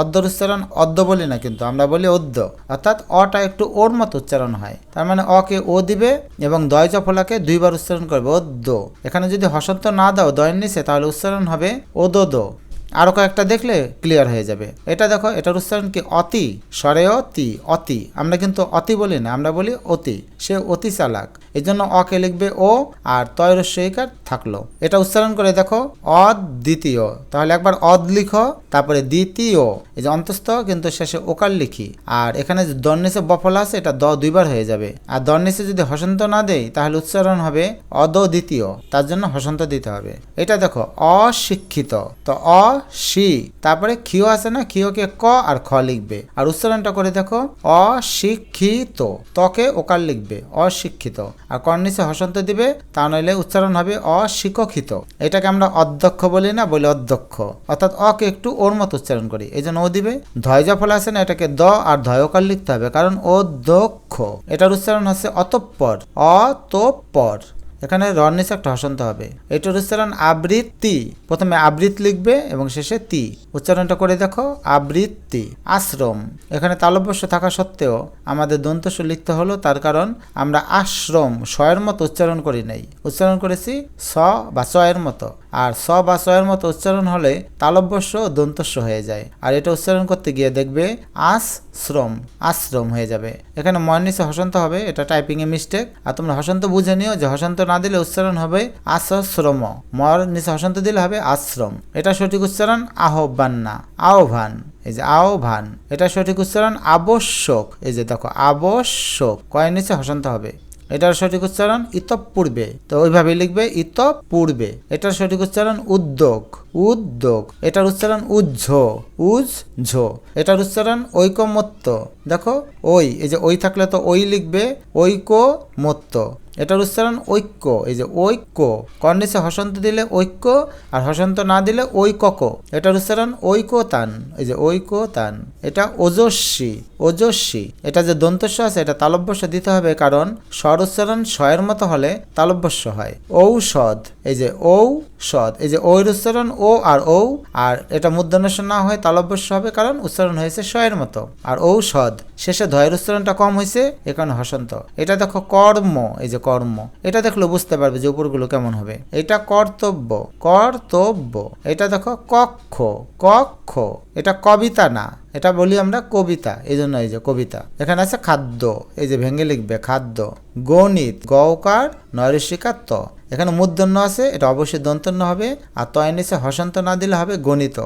অদ্যর উচ্চারণ অদ্য বলি না কিন্তু, আমরা বলি অদ্য। অর্থাৎ অটা একটু ওর মতো উচ্চারণ হয়। তার মানে অকে ও দিবে এবং দয় জফলাকে দুইবার উচ্চারণ করবে অদ্য। এখানে যদি হসন্ত না দাও, দয়ের নিচে, তাহলে উচ্চারণ হবে ওদোদ আরও কয়েকটা দেখলে ক্লিয়ার হয়ে যাবে। এটা দেখো, এটার উচ্চারণ কি? অতি স্বরেয় তি অতি। আমরা কিন্তু অতি বলি না, আমরা বলি অতি। সে অতি চালাক। এই জন্য অকে লিখবে ও আর তয় তয়রস্বইকার থাকল। এটা উচ্চারণ করে দেখো, অদ দ্বিতীয়। তাহলে একবার অদ লিখো, তারপরে দ্বিতীয়। এই যে অন্তস্থ, কিন্তু শেষে ওকার লিখি। আর এখানে যে দর নিচে বফলা আছে, এটা দ দুইবার হয়ে যাবে। আর দর যদি হসন্ত না দেই, তাহলে উচ্চারণ হবে অদ দ্বিতীয়। তার জন্য হসন্ত দিতে হবে। এটা দেখো, অশিক্ষিত। তো অ শি তারপরে ক্ষিয় আছে না, ক্ষিয়কে ক আর খ লিখবে। আর উচ্চারণটা করে দেখো, অশিক্ষিত। তকে ওকার লিখবে, অশিক্ষিত। আর কর্নিসে হসন্ত দিবে, তা নইলে উচ্চারণ হবে অশিক্ষিত। এটাকে আমরা অধ্যক্ষ বলি না, বলি অধ্যক্ষ। অর্থাৎ অকে একটু ওর মতো উচ্চারণ করি। এই জন্য ও দিবে, ধয় যা ফলে আসে না, এটাকে দ আর ধয়কার লিখতে হবে। কারণ অধ্যক্ষ, এটার উচ্চারণ হচ্ছে অতঃপর অতঃপর। এখানে রনিস একটা হসন্ত হবে। এটার উচ্চারণ আবৃত্তি। প্রথমে আবৃত লিখবে এবং শেষে তি। উচ্চারণটা করে দেখো, আবৃত্তি, আশ্রম। এখানে তালব্যস্য থাকা সত্ত্বেও আমাদের দন্তস্য লিখতে হলো, তার কারণ আমরা আশ্রম, স্বয়ের মতো উচ্চারণ করি নাই। উচ্চারণ করেছি স বা চয়ের মতো। আর স বা চয়ের মতো উচ্চারণ হলে তালব্যস্য ও দন্তস্ব হয়ে যায়। আর এটা উচ্চারণ করতে গিয়ে দেখবে আশ্রম আশ্রম হয়ে যাবে। এখানে ময়ের নিচে হসন্ত হবে, এটা টাইপিং এ মিস্টেক আর তোমরা হসন্ত বুঝে নিও যে হসন্ত না দিলে উচ্চারণ হবে আশ্রম মর নিচে হসন্ত দিলে হবে আশ্রম এটা সঠিক উচ্চারণ আহ্বান না আহ্বান। এই যে আহ্বান, এটা সঠিক উচ্চারণ আবশ্যক। এই যে দেখো, আবশ্যক। কয়ের নিচে হসন্ত হবে। এটার সঠিক উচ্চারণ ইতপূর্বে। তো ওইভাবে লিখবে ইতপূর্বে। এটার সঠিক উচ্চারণ উদ্যোগ। উদ্যোগ। এটার উচ্চারণ উজ্ঝ উজ ঝো এটার উচ্চারণ ঐকমত্য। দেখো ওই এই যে ওই থাকলে তো ওই লিখবে, ঐকমত্য। এটার উচ্চারণ ঐক্য, এই যে ঐক্য। কর্নিসে হসন্ত দিলে ঐক্য, আর হসন্ত না দিলে ঐকক। এটার উচ্চারণ ঐকতান, এই যে ঐকতান। এটা ওজস্বী ওজস্বী। এটা যে দন্তস্ব আছে, এটা তালব্যস্য দিতে হবে, কারণ স্বর উচ্চারণ স্বয়ের মতো হলে তালব্যস্য হয়। ঔষধ, এই যে ঔষধ, এই যে ঐর উচ্চারণ ও আর ঔ, আর এটা মূর্ধন্যস্য না হয় তালব্যস্য হবে কারণ উচ্চারণ হয়েছে স্বয়ের মতো। আর ঔষধ শেষে ধয়ের উচ্চারণটা কম হয়েছে এখানে হসন্ত। এটা দেখো কর্ম, এই যে কর্ম। এটা দেখলে বুঝতে পারবে যে উপরগুলো কেমন হবে। এটা কর্তব্য কর্তব্য। এটা দেখো কক্ষ কক্ষ। এটা কবিতা না, এটা বলি আমরা কবিতা, এই জন্য এই যে কবিতা। এখানে আছে খাদ্য, এই যে ভেঙে লিখবে খাদ্য। গণিত গৌকার নৈরসিকার ত এখানে মূর্ধন্য আছে, এটা অবশ্যই দন্তন্য হবে, আর তয় নিচে হসন্ত না দিলে হবে গণিত।